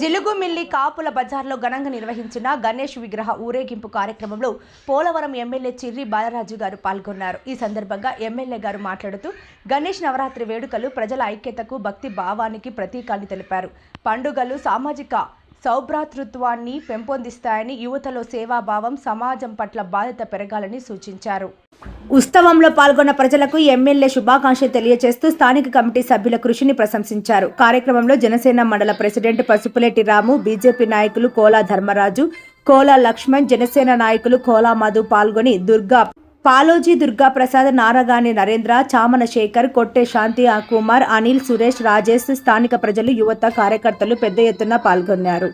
జిలుగుమిల్లి కాపుల బజార్లో ఘనంగా నిర్వహించిన గణేష్ విగ్రహ ఊరేగింపు కార్యక్రమంలో పోలవరం ఎమ్మెల్యే చిర్రి బాలరాజు గారు పాల్గొన్నారు. ఈ సందర్భంగా ఎమ్మెల్యే గారు మాట్లాడుతూ గణేష్ నవరాత్రి వేడుకలు ప్రజల ఐక్యతకు భక్తి భావానికి ప్రతీకాన్ని తెలిపారు. పండుగలు సామాజిక సౌభ్రాతృత్వాన్ని పెంపొందిస్తాయని యువతలో సేవాభావం సమాజం పట్ల బాధ్యత పెరగాలని సూచించారు. ఉత్సవంలో పాల్గొన్న ప్రజలకు ఎమ్మెల్యే శుభాకాంక్షలు తెలియజేస్తూ స్థానిక కమిటీ సభ్యుల కృషిని ప్రశంసించారు. కార్యక్రమంలో జనసేన మండల ప్రెసిడెంట్ పసుపులేటి రాము బీజేపీ నాయకులు కోలా ధర్మరాజు కోలా లక్ష్మణ్ జనసేన నాయకులు కోలా మధు పాల్గొని దుర్గా పాలోజీ దుర్గా ప్రసాద్ నారగాని నరేంద్ర చామన శేఖర్ కొట్టే శాంతి ఆ కుమార్ అనిల్ సురేష్ రాజేష్ స్థానిక ప్రజలు యువత కార్యకర్తలు పెద్ద ఎత్తున పాల్గొన్నారు.